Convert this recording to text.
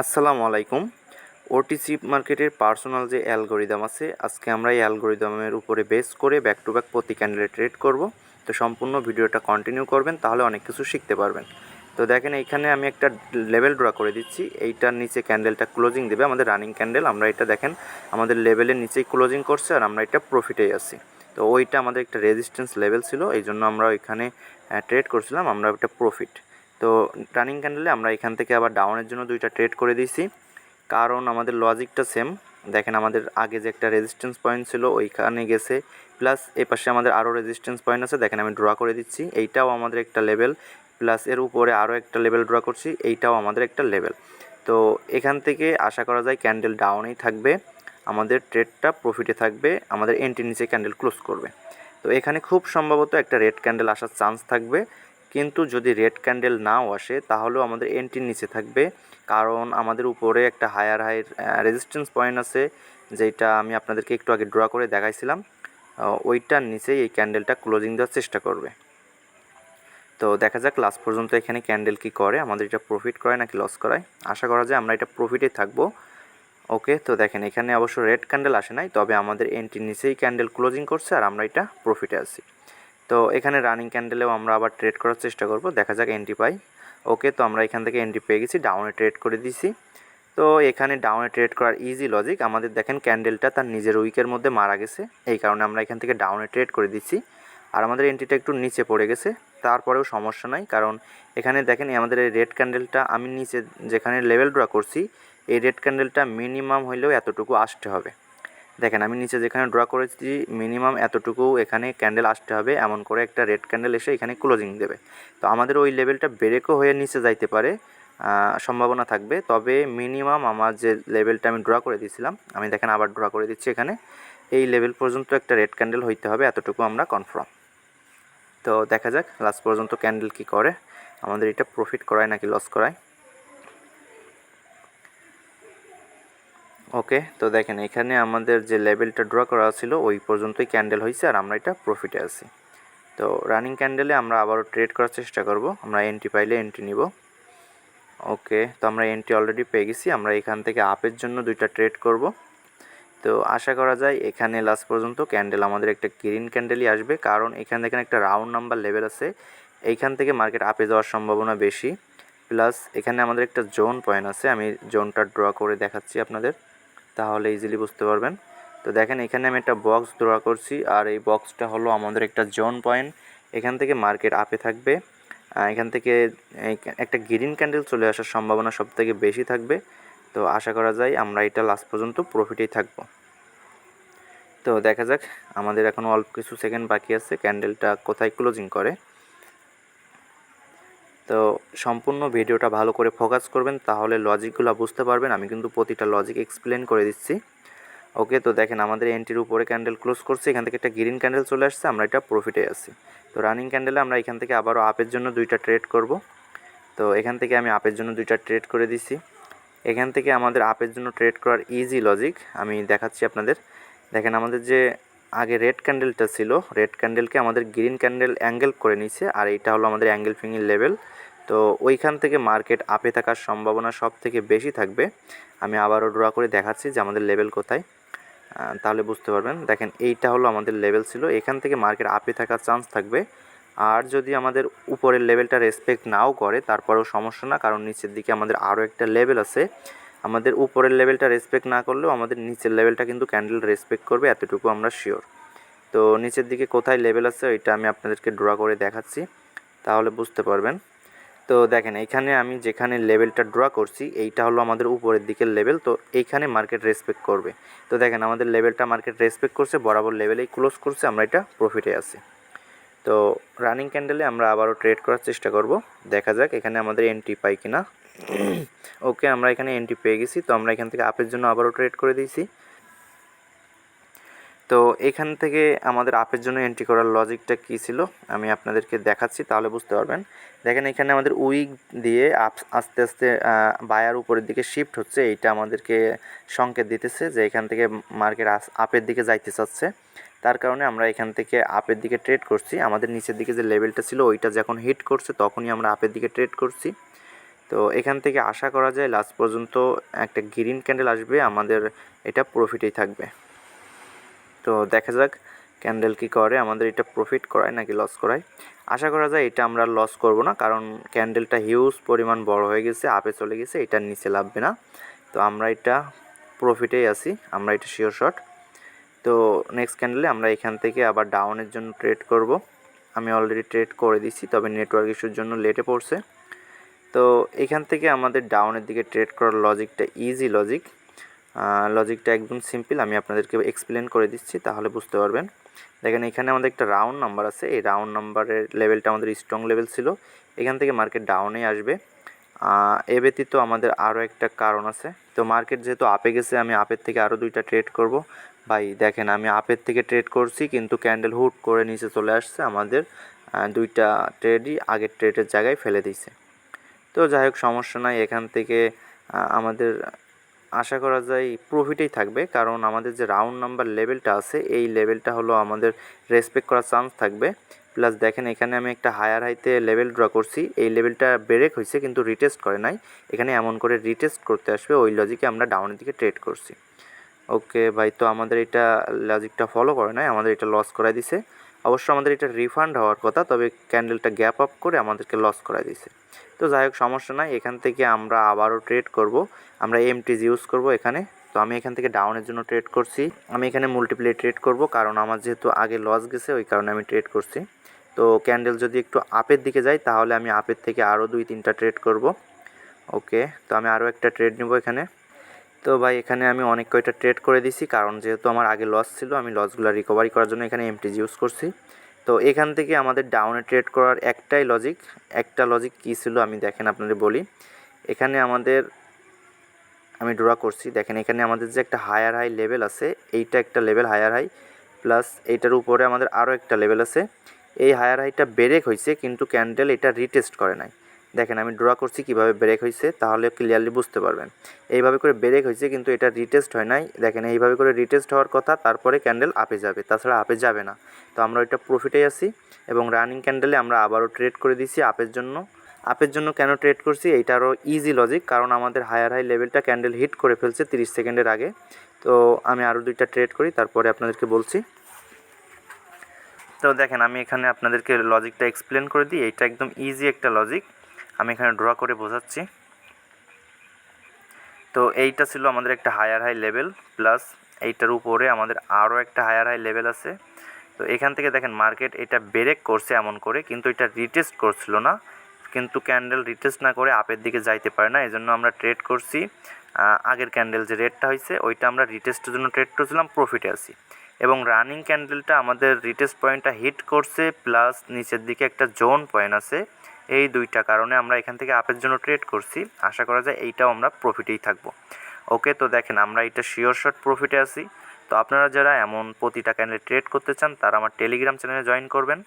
আসসালামু আলাইকুম। ওটিসি মার্কেটের পার্সোনাল যে অ্যালগোরিদম আছে, আজকে আমরা এই অ্যালগোরিদমের উপরে বেস করে ব্যাক টু ব্যাক প্রতি ক্যান্ডেলে ট্রেড করব। তো সম্পূর্ণ ভিডিওটা কন্টিনিউ করবেন, তাহলে অনেক কিছু শিখতে পারবেন। তো দেখেন, এইখানে আমি একটা লেভেল ড্র করে দিচ্ছি। এইটার নিচে ক্যান্ডেলটা ক্লোজিং দেবে, আমাদের রানিং ক্যান্ডেল আমরা এটা দেখেন, আমাদের লেভেলের নিচেই ক্লোজিং করছে আর আমরা এটা প্রফিটেই আছি তো ওইটা আমাদের একটা রেজিস্ট্যান্স লেভেল ছিল এই জন্য আমরা ওইখানে ট্রেড করছিলাম, আমরা একটা প্রফিট তো রানিং ক্যান্ডেলে আমরা এখান থেকে আবার ডাউনের জন্য দুইটা ট্রেড করে দিয়েছি। কারণ আমাদের লজিকটা সেম। দেখেন আমাদের আগে যে একটা রেজিস্ট্যান্স পয়েন্ট ছিল, ওইখানে গেছে। প্লাস এ পাশে আমাদের আরও রেজিস্ট্যান্স পয়েন্ট আছে। দেখেন আমি ড্র করে দিচ্ছি। এইটাও আমাদের একটা লেভেল প্লাস এর উপরে আরও একটা লেভেল ড্র করছি। এইটাও আমাদের একটা লেভেল তো এখান থেকে আশা করা যায় ক্যান্ডেল ডাউনেই থাকবে। আমাদের ট্রেডটা প্রফিটে থাকবে। আমাদের এন্ট্রি নিচে ক্যান্ডেল ক্লোজ করবে। তো এখানে খুব সম্ভবত একটা রেড ক্যান্ডেল আসার চান্স থাকবে। কিন্তু যদি রেড ক্যান্ডেল নাও আসে, তাহলেও আমাদের এন্ট্রির নিচে থাকবে। কারণ আমাদের উপরে একটা হায়ার হাই রেজিস্ট্যান্স পয়েন্ট আছে যেটা আমি আপনাদেরকে একটু আগে ড্র করে দেখাইছিলাম। ওইটার নিচেই এই ক্যান্ডেলটা ক্লোজিং দেওয়ার চেষ্টা করবে। তো দেখা যাক লাস্ট পর্যন্ত এখানে ক্যান্ডেল কি করে, আমাদের এটা প্রফিট করে নাকি লস করায়? আশা করা যায় আমরা এটা প্রফিটে থাকব। ওকে তো দেখেন, এখানে অবশ্য রেড ক্যান্ডেল আসে নাই, তবে আমাদের এন্ট্রির নিচেই ক্যান্ডেল ক্লোজিং করছে আর আমরা এটা প্রফিটে আছি। তো এখানে রানিং ক্যান্ডেলেও আমরা আবার ট্রেড করার চেষ্টা করব। দেখা যাক এন্ট্রি পাই। ওকে তো আমরা এখান থেকে এন্ট্রি পেয়ে গেছি ডাউনে ট্রেড করে দিছি। তো এখানে ডাউনে ট্রেড করার ইজি লজিক আমাদের দেখেন ক্যান্ডেলটা তার নিজের উইকের মধ্যে মারা গেছে। এই কারণে আমরা এখান থেকে ডাউনে ট্রেড করে দিচ্ছি আর আমাদের এন্ট্রিটা একটু নিচে পড়ে গেছে, তারপরেও সমস্যা নাই। কারণ এখানে দেখেন আমাদের এই রেড ক্যান্ডেলটা আমি নিচে যেখানে লেভেল ড্র করছি, এই রেড ক্যান্ডেলটা মিনিমাম হইলেও এতটুকু আসতে হবে। দেখেন, আমি নিচে যেখানে ড্র করেছি মিনিমাম এতটুকু এখানে ক্যান্ডেল আসতে হবে, এমন করে একটা রেড ক্যান্ডেল এসে এখানে ক্লোজিং দেবে। তো আমাদের ওই লেভেলটা ব্রেকও হয়ে নিচে যাইতে পারে সম্ভাবনা থাকবে। তবে মিনিমাম আমার যে লেভেলটা আমি ড্র করে দিয়েছিলাম, আমি দেখেন আবার ড্র করে দিচ্ছি এখানে, এই লেভেল পর্যন্ত একটা রেড ক্যান্ডেল হইতে হবে, এতটুকু আমরা কনফার্ম তো দেখা যাক লাস্ট পর্যন্ত ক্যান্ডেল কি করে, আমাদের এটা প্রফিট করায় নাকি লস করায়? ওকে, তো দেখেন এখানে আমাদের যে লেভেলটা ড্র করা ছিল, ওই পর্যন্তই ক্যান্ডেল হয়েছে আর আমরা এটা প্রফিটে আছি। তো রানিং ক্যান্ডেলে আমরা আবারও ট্রেড করার চেষ্টা করব, আমরা এন্ট্রি পাইলে এন্ট্রি নিব। ওকে, তো আমরা এন্ট্রি অলরেডি পেয়ে গেছি, আমরা এখান থেকে আপের জন্য দুইটা ট্রেড করব। তো আশা করা যায় এখানে লাস্ট পর্যন্ত ক্যান্ডেল আমাদের একটা গ্রিন ক্যান্ডেলই আসবে, কারণ এখানে দেখেন একটা রাউন্ড নাম্বার লেভেল আছে, এইখান থেকে মার্কেট আপে যাওয়ার সম্ভাবনা বেশি। প্লাস এখানে আমাদের একটা জোন পয়েন্ট আছে, আমি জোনটা ড্র করে দেখাচ্ছি আপনাদের। তাহলে ইজিলি বুঝতে পারবেন। তো দেখেন, এখানে আমি একটা বক্স ড্র করছি, আর এই বক্সটা হলো আমাদের একটা জোন পয়েন্ট এখান থেকে মার্কেট আপে থাকবে। এখান থেকে একটা গ্রিন ক্যান্ডেল চলে আসার সম্ভাবনা সব থেকে বেশি থাকবে। তো আশা করা যায় আমরা এটা লাস্ট পর্যন্ত প্রফিটেই থাকব। তো দেখা যাক, আমাদের এখন অল্প কিছু সেকেন্ড বাকি আছে। ক্যান্ডেলটা কোথায় ক্লোজিং করে? তো সম্পূর্ণ ভিডিওটা ভালো করে ফোকাস করবেন, তাহলে লজিকগুলো বুঝতে পারবেন। আমি কিন্তু প্রতিটা লজিক এক্সপ্লেন করে দিচ্ছি। ওকে তো দেখেন আমাদের এন্ট্রির উপরে ক্যান্ডেল ক্লোজ করছে, এখান থেকে একটা গ্রিন ক্যান্ডেল চলে আসছে, আমরা এটা প্রফিটে আছি। তো রানিং ক্যান্ডেলে আমরা এখান থেকে আবারও আপের জন্য দুইটা ট্রেড করব। তো এখান থেকে আমি আপের জন্য দুইটা ট্রেড করে দিছি। এখান থেকে আমাদের আপের জন্য ট্রেড করার ইজি লজিক আমি দেখাচ্ছি আপনাদের। দেখেন আমাদের যে আগে রেড ক্যান্ডেলটা ছিল। রেড ক্যান্ডেলকে আমাদের গ্রিন ক্যান্ডেল অ্যাঙ্গেল করে নিছে, আর এইটা হলো আমাদের অ্যাঙ্গেল ফিঙ্গির লেভেল তো ওইখান থেকে মার্কেট আপে থাকার সম্ভাবনা সব থেকে বেশি থাকবে। আমি আবারও ড্র করে দেখাচ্ছি যে আমাদের লেভেল কোথায়। তাহলে বুঝতে পারবেন। দেখেন, এইটা হলো আমাদের লেভেল ছিল। এখান থেকে মার্কেট আপে থাকার চান্স থাকবে। আর যদি আমাদের উপরের লেভেলটা রেসপেক্ট নাও করে, তারপরেও সমস্যা না, কারণ নিচের দিকে আমাদের আরও একটা লেভেল আছে। আমাদের উপরের লেভেলটা রেসপেক্ট না করলেও আমাদের নিচের লেভেলটা কিন্তু ক্যান্ডেল রেসপেক্ট করবে, এতটুকু আমরা শিওর তো নিচের দিকে কোথায় লেভেল আছে ওইটা আমি আপনাদেরকে ড্র করে দেখাচ্ছি, তাহলে বুঝতে পারবেন। তো দেখেন এইখানে আমি যেখানে লেভেলটা ড্র করছি, এইটা হলো আমাদের উপরের দিকের লেভেল তো এইখানে মার্কেট রেসপেক্ট করবে। তো দেখেন, আমাদের লেভেলটা মার্কেট রেসপেক্ট করছে, বরাবর লেভেলেই ক্লোজ করছে, আমরা এটা প্রফিটে আছি। তো রানিং ক্যান্ডেলে আমরা আবারও ট্রেড করার চেষ্টা করব। দেখা যাক এখানে আমাদের এন্ট্রি পাই কিনা। ওকে আমরা এখানে এন্ট্রি পেয়ে গেছি। তো আমরা এখান থেকে আপের জন্য আবারও ট্রেড করে দিয়েছি। তো এখান থেকে আমাদের আপের জন্য এন্ট্রি করার লজিকটা কী ছিল? আমি আপনাদেরকে দেখাচ্ছি, তাহলে বুঝতে পারবেন। দেখেন, এখানে আমাদের উইক দিয়ে আপ আস্তে আস্তে বায়ার উপরের দিকে শিফট হচ্ছে। এইটা আমাদেরকে সংকেত দিতেছে যে এখান থেকে মার্কেট আপের দিকে যাইতে চাচ্ছে। তার কারণে আমরা এখান থেকে আপের দিকে ট্রেড করছি। আমাদের নিচের দিকে যে লেভেলটা ছিল, ওইটা যখন হিট করছে, তখনই আমরা আপের দিকে ট্রেড করছি। তো এখান থেকে আশা করা যায় লাস্ট পর্যন্ত একটা গ্রিন ক্যান্ডেল আসবে, আমাদের এটা প্রফিটেই থাকবে। তো দেখা যাক ক্যান্ডেল কি করে, আমাদের এটা প্রফিট করায় নাকি লস করায়। আশা করা যায় এটা আমরা লস করব না, কারণ ক্যান্ডেলটা হিউজ পরিমাণ বড় হয়ে গেছে, আপে চলে গেছে, এটার নিচে লাভবে না। তো আমরা এটা প্রফিটেই আছি, আমরা এটা শিওর শট তো নেক্সট ক্যান্ডেলে আমরা এখান থেকে আবার ডাউনের জন্য ট্রেড করব। আমি অলরেডি ট্রেড করে দিছি, তবে নেটওয়ার্ক ইস্যুর জন্য লেটে পড়ছে। তো এখান থেকে আমাদের ডাউনের দিকে ট্রেড করার লজিকটা ইজি লজিক লজিকটা একদম সিম্পল আমি আপনাদেরকে এক্সপ্লেন করে দিচ্ছি, তাহলে বুঝতে পারবেন। দেখেন, এখানে আমাদের একটা রাউন্ড নাম্বার আছে, এই রাউন্ড নাম্বারের লেভেলটা আমাদের স্ট্রং লেভেল ছিল। এখান থেকে মার্কেট ডাউনে আসবে। এ ব্যতীত আমাদের আরও একটা কারণ আছে। তো মার্কেট যেহেতু আপে গেছে, আমি আপের থেকে আরও দুইটা ট্রেড করব। ভাই, দেখেন, আমি আপের থেকে ট্রেড করছি, কিন্তু ক্যান্ডেল হুট করে নিচে চলে আসছে। আমাদের দুইটা ট্রেডই আগের ট্রেডের জায়গায় ফেলে দিয়েছে। তো যাই হোক, সমস্যা নাই, এখান থেকে আমাদের আশা করা যায় প্রফিটেই থাকবে। কারণ আমাদের যে রাউন্ড নাম্বার লেভেলটা আছে, এই লেভেলটা হলো আমাদের রেসপেক্ট করার চান্স থাকবে। প্লাস দেখেন, এখানে আমি একটা হায়ার হাইতে লেভেল ড্র করছি। এই লেভেলটা ব্রেক হয়েছে, কিন্তু রিটেস্ট করে নাই। এখানে এমন করে রিটেস্ট করতে আসবে, ওই লজিকে আমরা ডাউনের দিকে ট্রেড করছি। ওকে ভাই, তো আমাদের এটা লজিকটা ফলো করে নাই, আমাদের এটা লস করাই দিছে। অবশ্য আমাদের এটা রিফান্ড হওয়ার কথা, তবে ক্যান্ডেলটা গ্যাপ আপ করে আমাদেরকে লস করাই দিছে। তো যাই হোক, সমস্যা নাই, এখান থেকে আমরা আবারও ট্রেড করব। আমরা এমটিজ ইউজ করব এখানে। তো আমি এখান থেকে ডাউনের জন্য ট্রেড করছি। আমি এখানে মাল্টিপ্লে ট্রেড করব, কারণ আমার যেহেতু আগে লস গেছে, ওই কারণে আমি ট্রেড করছি। তো ক্যান্ডেল যদি একটু আপের দিকে যায়, তাহলে আমি আপের থেকে আরও দুই, তিনটা ট্রেড করব। ওকে তো আমি আরও একটা ট্রেড নিব এখানে। তো ভাই, এখানে আমি অনেক কয়টা ট্রেড করে দিছি, কারণ যেহেতু আমার আগে লস ছিল, আমি লসগুলো রিকভারি করার জন্য এখানে এমটিজ ইউজ করছি। তো এখান থেকে আমাদের ডাউনে ট্রেড করার একটাই লজিক একটা লজিক কী ছিল আমি দেখেন আপনাদের বলি। এখানে আমাদের, আমি ড্র করছি, দেখেন এখানে আমাদের যে একটা হায়ার হাই লেভেল আছে, এইটা একটা লেভেল হায়ার হাই প্লাস এইটার উপরে আমাদের আরও একটা লেভেল আছে। এই হায়ার হাইটা ব্রেক হয়েছে কিন্তু ক্যান্ডেল এটা রিটেস্ট করে নাই। দেখেন, আমি ড্র করছি কীভাবে ব্রেক হয়েছে তাহলে ক্লিয়ারলি বুঝতে পারবেন। এইভাবে করে ব্রেক হয়েছে কিন্তু এটা রিটেস্ট হয় নাই। দেখেন, এইভাবে করে রিটেস্ট হওয়ার কথা, তারপরে ক্যান্ডেল আপে যাবে। তাছাড়া আপে যাবে না। তো আমরা ওইটা প্রফিটেই আছি, এবং রানিং ক্যান্ডেলে আমরা আবারও ট্রেড করে দিছি আপের জন্য। আপের জন্য কেন ট্রেড করছি? এইটারও ইজি লজিক কারণ আমাদের হায়ার হাই লেভেলটা ক্যান্ডেল হিট করে ফেলছে তিরিশ সেকেন্ডের আগে। তো আমি আরও দুইটা ট্রেড করি, তারপরে আপনাদেরকে বলছি। তো দেখেন, আমি এখানে আপনাদেরকে লজিকটা এক্সপ্লেন করে দিই। এইটা একদম ইজি একটা লজিক আমি এখানে ড্র করে বোঝাচ্ছি। তো এইটা ছিল আমাদের একটা হায়ার হাই লেভেল প্লাস এইটার উপরে আমাদের আরও একটা হায়ার হাই লেভেল আছে। তো এখান থেকে দেখেন মার্কেট এটা ব্রেক করছে এমন করে, কিন্তু এটা রিটেস্ট করছিল না। কিন্তু ক্যান্ডেল রিটেস্ট না করে আপের দিকে যাইতে পারে না। এই জন্য আমরা ট্রেড করছি। আগের ক্যান্ডেল যে রেটটা হয়েছে ওইটা আমরা রিটেস্টের জন্য ট্রেড করছিলাম প্রফিটে আছি। এবং রানিং ক্যান্ডেলটা আমাদের রিটেস্ট পয়েন্টটা হিট করছে প্লাস নিচের দিকে একটা জোন পয়েন্ট আছে। এই দুইটা কারণে আমরা এখান থেকে আপের জন্য ট্রেড করছি। আশা করা যায় এইটাও আমরা প্রফিটেই থাকব। ওকে তো দেখেন আমরা এটা শিওর শট প্রফিটে আছি। তো আপনারা যারা এমন প্রতিটা ক্যান্ডেল ট্রেড করতে চান, তারা আমার টেলিগ্রাম চ্যানেলে জয়েন করবেন।